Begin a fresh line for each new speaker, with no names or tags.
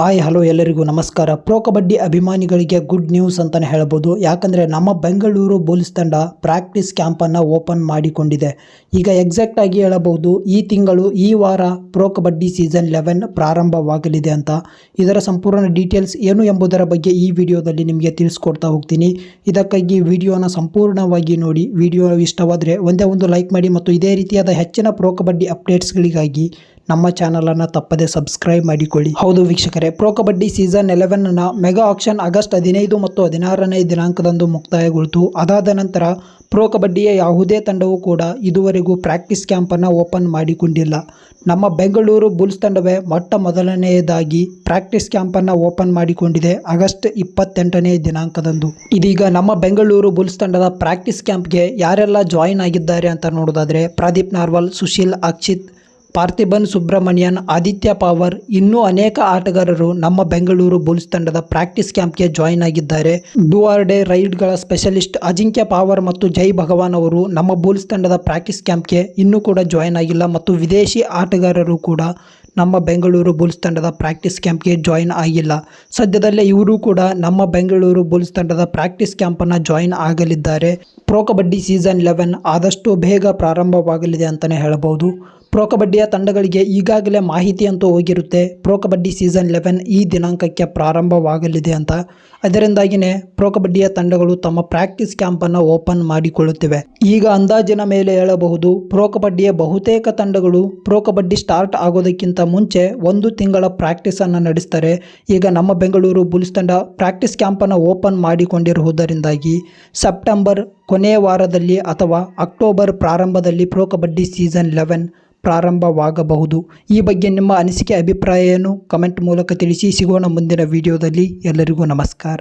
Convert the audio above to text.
Hi hello ಎಲ್ಲರಿಗೂ ನಮಸ್ಕಾರ. Pro kabaddi ಅಭಿಮಾನಿಗಳಿಗೆ ಗುಡ್ ನ್ಯೂಸ್ ಅಂತಲೇ ಹೇಳ್ಬೋದು. ಯಾಕಂದರೆ ನಮ್ಮ ಬೆಂಗಳೂರು ಬುಲ್ಸ್ ತಂಡ ಪ್ರಾಕ್ಟೀಸ್ ಕ್ಯಾಂಪನ್ನು ಓಪನ್ ಮಾಡಿಕೊಂಡಿದೆ. ಈಗ ಎಕ್ಸಾಕ್ಟ್ ಆಗಿ ಹೇಳಬಹುದು, ಈ ತಿಂಗಳು, ಈ ವಾರ ಪ್ರೊ ಕಬಡ್ಡಿ ಸೀಸನ್ ಲೆವೆನ್ ಪ್ರಾರಂಭವಾಗಲಿದೆ ಅಂತ. ಇದರ ಸಂಪೂರ್ಣ ಡೀಟೇಲ್ಸ್ ಏನು ಎಂಬುದರ ಬಗ್ಗೆ ಈ ವಿಡಿಯೋದಲ್ಲಿ ನಿಮಗೆ ತಿಳಿಸ್ಕೊಡ್ತಾ ಹೋಗ್ತೀನಿ. ಇದಕ್ಕಾಗಿ ವಿಡಿಯೋನ ಸಂಪೂರ್ಣವಾಗಿ ನೋಡಿ. ವಿಡಿಯೋ ಇಷ್ಟವಾದರೆ ಒಂದೇ ಒಂದು ಲೈಕ್ ಮಾಡಿ ಮತ್ತು ಇದೇ ರೀತಿಯಾದ ಹೆಚ್ಚಿನ ಪ್ರೊ ಕಬಡ್ಡಿ ಅಪ್ಡೇಟ್ಸ್ಗಳಿಗಾಗಿ ನಮ್ಮ ಚಾನಲನ್ನು ತಪ್ಪದೆ ಸಬ್ಸ್ಕ್ರೈಬ್ ಮಾಡಿಕೊಳ್ಳಿ. ಹೌದು ವೀಕ್ಷಕರೇ ಪ್ರೋ ಕಬಡ್ಡಿ ಸೀಸನ್ ಎಲೆವೆನ್ನ ಮೆಗಾ ಆಕ್ಷನ್ ಆಗಸ್ಟ್ ಹದಿನೈದು ಮತ್ತು ಹದಿನಾರನೇ ದಿನಾಂಕದಂದು ಮುಕ್ತಾಯಗೊಳ್ತು. ಅದಾದ ನಂತರ ಪ್ರೋ ಕಬಡ್ಡಿಯ ಯಾವುದೇ ತಂಡವೂ ಕೂಡ ಇದುವರೆಗೂ ಪ್ರಾಕ್ಟೀಸ್ ಕ್ಯಾಂಪನ್ನು ಓಪನ್ ಮಾಡಿಕೊಂಡಿಲ್ಲ. ನಮ್ಮ ಬೆಂಗಳೂರು ಬುಲ್ಸ್ ತಂಡವೇ ಮೊಟ್ಟ ಮೊದಲನೆಯದಾಗಿ ಪ್ರಾಕ್ಟೀಸ್ ಕ್ಯಾಂಪನ್ನು ಓಪನ್ ಮಾಡಿಕೊಂಡಿದೆ ಆಗಸ್ಟ್ ಇಪ್ಪತ್ತೆಂಟನೇ ದಿನಾಂಕದಂದು. ಇದೀಗ ನಮ್ಮ ಬೆಂಗಳೂರು ಬುಲ್ಸ್ ತಂಡದ ಪ್ರಾಕ್ಟೀಸ್ ಕ್ಯಾಂಪ್ಗೆ ಯಾರೆಲ್ಲ ಜಾಯಿನ್ ಆಗಿದ್ದಾರೆ ಅಂತ ನೋಡೋದಾದರೆ ಪ್ರದೀಪ್ ನಾರ್ವಲ್ ಸುಶೀಲ್ ಅಕ್ಷಿತ್ ಪಾರ್ಥಿಬನ್ ಸುಬ್ರಹ್ಮಣ್ಯನ್, ಆದಿತ್ಯ ಪವರ್ ಇನ್ನೂ ಅನೇಕ ಆಟಗಾರರು ನಮ್ಮ ಬೆಂಗಳೂರು ಬುಲ್ಸ್ ತಂಡದ ಪ್ರಾಕ್ಟೀಸ್ ಕ್ಯಾಂಪ್ಗೆ ಜಾಯಿನ್ ಆಗಿದ್ದಾರೆ. ಡೂ ಆರ್ ಡೇ ರೈಡ್ಗಳ ಸ್ಪೆಷಲಿಸ್ಟ್ ಅಜಿಂಕ್ಯ ಪವರ್ ಮತ್ತು ಜೈ ಭಗವಾನ್ ಅವರು ನಮ್ಮ ಬುಲ್ಸ್ ತಂಡದ ಪ್ರಾಕ್ಟೀಸ್ ಕ್ಯಾಂಪ್ಗೆ ಇನ್ನೂ ಕೂಡ ಜಾಯಿನ್ ಆಗಿಲ್ಲ ಮತ್ತು ವಿದೇಶಿ ಆಟಗಾರರು ಕೂಡ ನಮ್ಮ ಬೆಂಗಳೂರು ಬುಲ್ಸ್ ತಂಡದ ಪ್ರಾಕ್ಟೀಸ್ ಕ್ಯಾಂಪ್ಗೆ ಜಾಯಿನ್ ಆಗಿಲ್ಲ. ಸದ್ಯದಲ್ಲೇ ಇವರು ಕೂಡ ನಮ್ಮ ಬೆಂಗಳೂರು ಬುಲ್ಸ್ ತಂಡದ ಪ್ರಾಕ್ಟೀಸ್ ಕ್ಯಾಂಪನ್ನು ಜಾಯಿನ್ ಆಗಲಿದ್ದಾರೆ. ಪ್ರೋ ಕಬಡ್ಡಿ ಸೀಸನ್ ಲೆವೆನ್ ಆದಷ್ಟು ಬೇಗ ಪ್ರಾರಂಭವಾಗಲಿದೆ ಅಂತಲೇ ಹೇಳಬಹುದು. ಪ್ರೋ ಕಬಡ್ಡಿಯ ತಂಡಗಳಿಗೆ ಈಗಾಗಲೇ ಮಾಹಿತಿ ಅಂತೂ ಹೋಗಿರುತ್ತೆ. ಪ್ರೋ ಕಬಡ್ಡಿ ಸೀಸನ್ ಲೆವೆನ್ ಈ ದಿನಾಂಕಕ್ಕೆ ಪ್ರಾರಂಭವಾಗಲಿದೆ ಅಂತ. ಅದರಿಂದಾಗಿಯೇ ಪ್ರೋ ಕಬಡ್ಡಿಯ ತಂಡಗಳು ತಮ್ಮ ಪ್ರಾಕ್ಟೀಸ್ ಕ್ಯಾಂಪನ್ನು ಓಪನ್ ಮಾಡಿಕೊಳ್ಳುತ್ತಿವೆ. ಈಗ ಅಂದಾಜಿನ ಮೇಲೆ ಹೇಳಬಹುದು ಪ್ರೋ ಕಬಡ್ಡಿಯ ಬಹುತೇಕ ತಂಡಗಳು ಪ್ರೊ ಕಬಡ್ಡಿ ಸ್ಟಾರ್ಟ್ ಆಗೋದಕ್ಕಿಂತ ಮುಂಚೆ ಒಂದು ತಿಂಗಳ ಪ್ರಾಕ್ಟೀಸನ್ನು ನಡೆಸ್ತಾರೆ. ಈಗ ನಮ್ಮ ಬೆಂಗಳೂರು ಬುಲ್ಸ್ ತಂಡ ಪ್ರಾಕ್ಟೀಸ್ ಕ್ಯಾಂಪನ್ನು ಓಪನ್ ಮಾಡಿಕೊಂಡಿರುವುದರಿಂದಾಗಿ ಸೆಪ್ಟೆಂಬರ್ ಕೊನೆಯ ವಾರದಲ್ಲಿ ಅಥವಾ ಅಕ್ಟೋಬರ್ ಪ್ರಾರಂಭದಲ್ಲಿ ಪ್ರೋ ಕಬಡ್ಡಿ ಸೀಸನ್ ಲೆವೆನ್ ಪ್ರಾರಂಭವಾಗಬಹುದು. ಈ ಬಗ್ಗೆ ನಿಮ್ಮ ಅನಿಸಿಕೆ ಅಭಿಪ್ರಾಯ ಏನು ಕಮೆಂಟ್ ಮೂಲಕ ತಿಳಿಸಿ. ಸಿಗೋಣ ಮುಂದಿನ ವಿಡಿಯೋದಲ್ಲಿ. ಎಲ್ಲರಿಗೂ ನಮಸ್ಕಾರ.